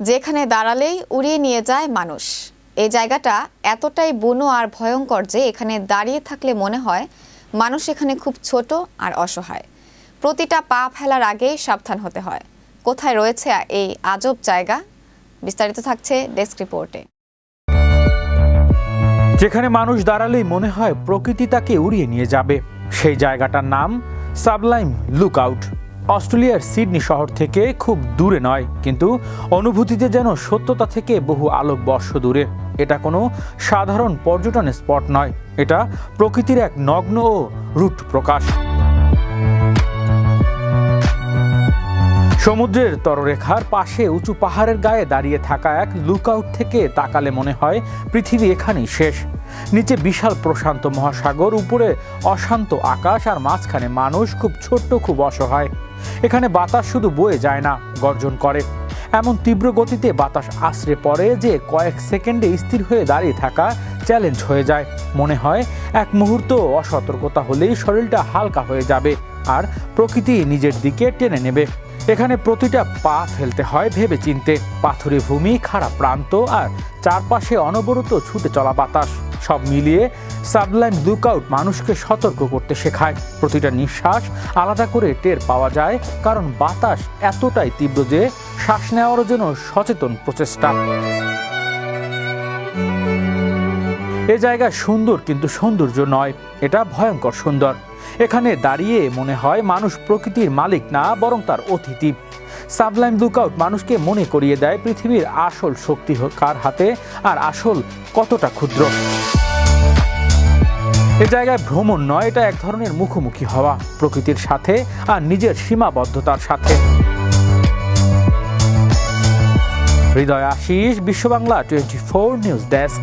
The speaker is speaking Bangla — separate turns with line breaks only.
যেখানে দাঁড়ালেই উড়িয়ে নিয়ে যায় মানুষ। এই জায়গাটা এতটাই বুনো আর ভয়ঙ্কর যে এখানে দাঁড়িয়ে থাকলে মনে হয় মানুষ এখানে খুব ছোট আর অসহায়। প্রতিটা পা ফেলার আগেই সাবধান হতে হয়। কোথায় রয়েছে এই আজব জায়গা? বিস্তারিত থাকছে ডেস্ক রিপোর্টে।
যেখানে মানুষ দাঁড়ালেই মনে হয় প্রকৃতি তাকে উড়িয়ে নিয়ে যাবে। সেই জায়গাটার নাম সাবলাইম লুকআউট। অস্ট্রেলিয়ার সিডনি শহর থেকে খুব দূরে নয়, কিন্তু অনুভূতিতে যেন সত্যতা থেকে বহু আলোক বর্ষ দূরে। এটা কোনো সাধারণ পর্যটন স্পট নয়, এটা প্রকৃতির এক নগ্ন ও রুট প্রকাশ। সমুদ্রের তররেখার পাশে উঁচু পাহাড়ের গায়ে দাঁড়িয়ে থাকা এক লুকআউট থেকে তাকালে মনে হয় পৃথিবী এখানেই শেষ। নিচে বিশাল প্রশান্ত মহাসাগর, উপরে অশান্ত আকাশ, আর মাঝখানে মানুষ খুব ছোট্ট, খুব অসহায়। এখানে বাতাস শুধু বয়ে যায় না, গর্জন করে। এমন তীব্র গতিতে বাতাস আশ্রে পড়ে যে কয়েক সেকেন্ডে স্থির হয়ে দাঁড়িয়ে থাকা চ্যালেঞ্জ হয়ে যায়। মনে হয় এক মুহূর্ত অসতর্কতা হলেই শরীরটা হালকা হয়ে যাবে, আর প্রকৃতি নিজের দিকে টেনে নেবে। এখানে প্রতিটা পা ফেলতে হয় ভেবে চিনতে পাথুরে ভূমি খারাপ প্রান্ত আর চারপাশে অনবরত ছুটে চলা বাতাস। সব মিলিয়ে সাবলাইম লুকআউট মানুষকে সতর্ক করতে শেখায়। প্রতিটা নিঃশ্বাস আলাদা করে টের পাওয়া যায়, কারণ বাতাস এতটাই তীব্র যে শ্বাস নেওয়ারও জন্য সচেতন প্রচেষ্টা। এ জায়গা সুন্দর কিন্তু সৌন্দর্য নয়, এটা ভয়ঙ্কর সুন্দর। এখানে দাঁড়িয়ে মনে হয় মানুষ প্রকৃতির মালিক না, বরং তার অতিথি। সাবলাইম লুকআউট মানুষকে মনে করিয়ে দেয় পৃথিবীর আসল শক্তি কার হাতে, আর আসল কতটা ক্ষুদ্র। এ জায়গায় ভ্রমণ নয়, এটা এক ধরনের মুখোমুখি হওয়া, প্রকৃতির সাথে আর নিজের সীমাবদ্ধতার সাথে। Hriday Ashis Biswa Bangla twenty four news desk.